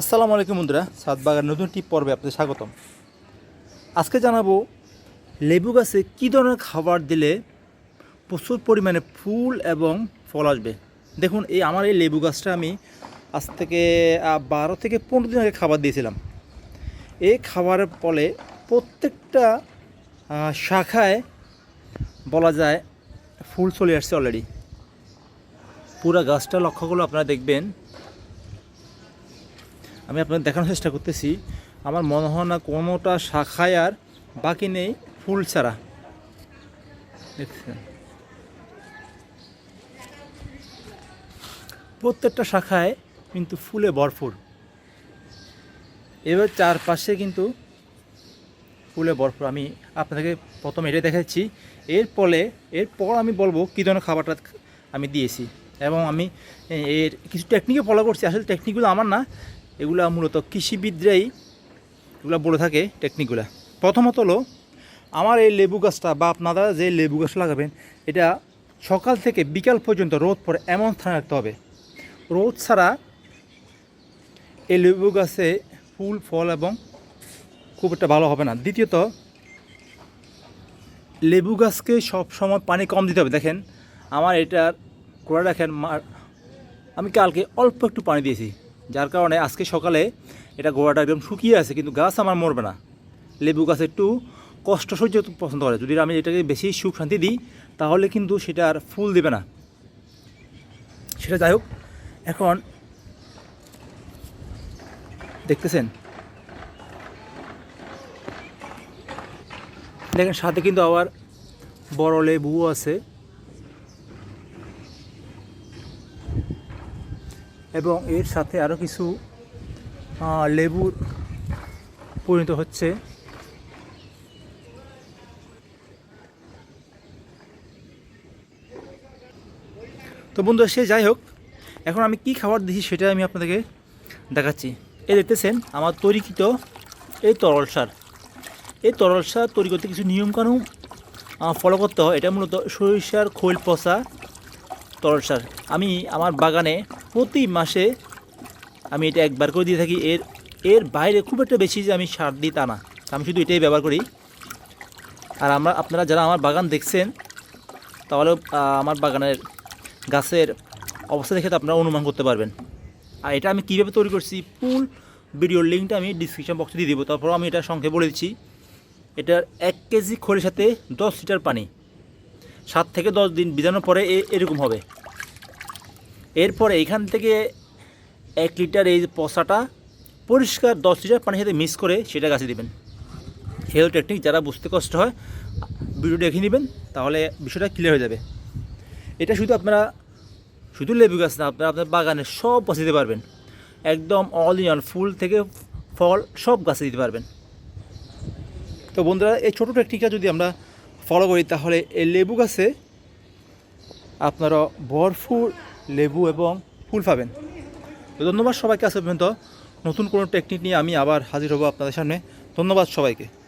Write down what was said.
আসসালামু আলাইকুম বন্ধুরা সাত বাগান নতুন টিপ পর্বে আপনাদের স্বাগতম। আজকে জানাব লেবু গাছে কী ধরনের খাবার দিলে প্রচুর পরিমাণে ফুল এবং ফল আসবে। দেখুন, এই আমার এই লেবু গাছটা আমি আজ থেকে বারো থেকে পনেরো দিন আগে খাবার দিয়েছিলাম। এই খাবারের ফলে প্রত্যেকটা শাখায় বলা যায় ফুল চলে আসছে অলরেডি পুরা গাছটা লক্ষ্য করলে আপনারা দেখবেন আমি আপনাদের দেখানোর চেষ্টা করতেছি, আমার মনে হয় না কোনোটা শাখায় আর বাকি নেই, ফুল ছাড়া। দেখছেন? প্রত্যেকটা শাখায় কিন্তু ফুলে ভরপুর। এবার চারপাশে কিন্তু ফুলে ভরপুর। আমি আপনাদেরকে প্রথম এটাই দেখাচ্ছি। এর ফলে এরপর আমি বলব কী ধরনের খাবারটা আমি দিয়েছি। এবং আমি এর কিছু টেকনিকে ফলো করছি। আসলে টেকনিকগুলো আমার না। এগুলো মূলত কৃষিবিদরাই এগুলো বলে থাকে টেকনিকগুলো প্রথমত হলো, আমার এই লেবু গাছটা বা আপনারা যে লেবু গাছ লাগাবেন, এটা সকাল থেকে বিকাল পর্যন্ত রোদ পড়ে এমন স্থানে রাখতে হবে। রোদ ছাড়া এই লেবু গাছে ফুল, ফল এবং খুব একটা ভালো হবে না। দ্বিতীয়ত, লেবু গাছকে সব সময় পানি কম দিতে হবে। দেখেন, আমার এটার করে রাখেন আমি কালকে অল্প একটু পানি দিয়েছি। যার কারণে আজকে সকালে এটা গোড়াটা একদম শুকিয়ে আছে, কিন্তু গাছ আমার মরবে না। লেবু গাছ একটু কষ্ট সহ্য পছন্দ করে। যদি আমি এটাকে বেশি সুখ শান্তি দিই, তাহলে কিন্তু সেটা আর ফুল দেবে না। সেটা যাই হোক, এখন দেখতেছেন। দেখেন, সাথে কিন্তু আবার বড় লেবু আছে। এবং এর সাথে আরও কিছু লেবুর পরিণত হচ্ছে। তো বন্ধু, সে যাই হোক, এখন আমি কি খাবার দিচ্ছি সেটা আমি আপনাদেরকে দেখাচ্ছি। এ দেখতেছেন, আমার তৈরিকৃত এই তরল সার। এই তরল সার তৈরি করতে কিছু নিয়মকানুন ফলো করতে হয়। এটা মূলত সরিষার খৈল পচা তরল সার। আমি আমার বাগানে প্রতি মাসে আমি এটা একবার করে দিয়ে থাকি। এর এর বাইরে খুব একটা বেশি যে আমি সার দিই তা না। আমি শুধু এটাই ব্যবহার করি। আর আমরা, আপনারা যারা আমার বাগান দেখছেন, তাহলে আমার বাগানের গাছের অবস্থা দেখে তো আপনারা অনুমান করতে পারবেন। আর এটা আমি কীভাবে তৈরি করছি, ফুল ভিডিওর লিঙ্কটা আমি ডিসক্রিপশন বক্সে দিয়ে দেবো। তারপর আমি এটা সংক্ষেপে বলে দিচ্ছি। এটার এক কেজি খড়ির সাথে দশ লিটার পানি। সাত থেকে দশ দিন বিজানোর পরে এরকম হবে। এরপরে এখান থেকে এক লিটার এই পশাটা পরিষ্কার দশ লিটার পানির সাথে মিক্স করে সেটা গাছে দেবেন। হেলথ টেকনিক যারা বুঝতে কষ্ট হয়, ভিডিও দেখে নেবেন, তাহলে বিষয়টা ক্লিয়ার হয়ে যাবে। এটা শুধু আপনারা, শুধু লেবু গাছ না, আপনারা আপনার বাগানে সব গাছে দিতে পারবেন। একদম অল ইন অল ফুল থেকে ফল সব গাছে দিতে পারবেন। তো বন্ধুরা, এই ছোটো টেকনিকটা যদি আমরা ফলো করি, তাহলে এই লেবু গাছে আপনারা ভরপুর লেবু এবং ফুল পাবেন। তো ধন্যবাদ সবাইকে আসে পর্যন্ত। নতুন কোনো টেকনিক নিয়ে আমি আবার হাজির হব আপনাদের সামনে। ধন্যবাদ সবাইকে।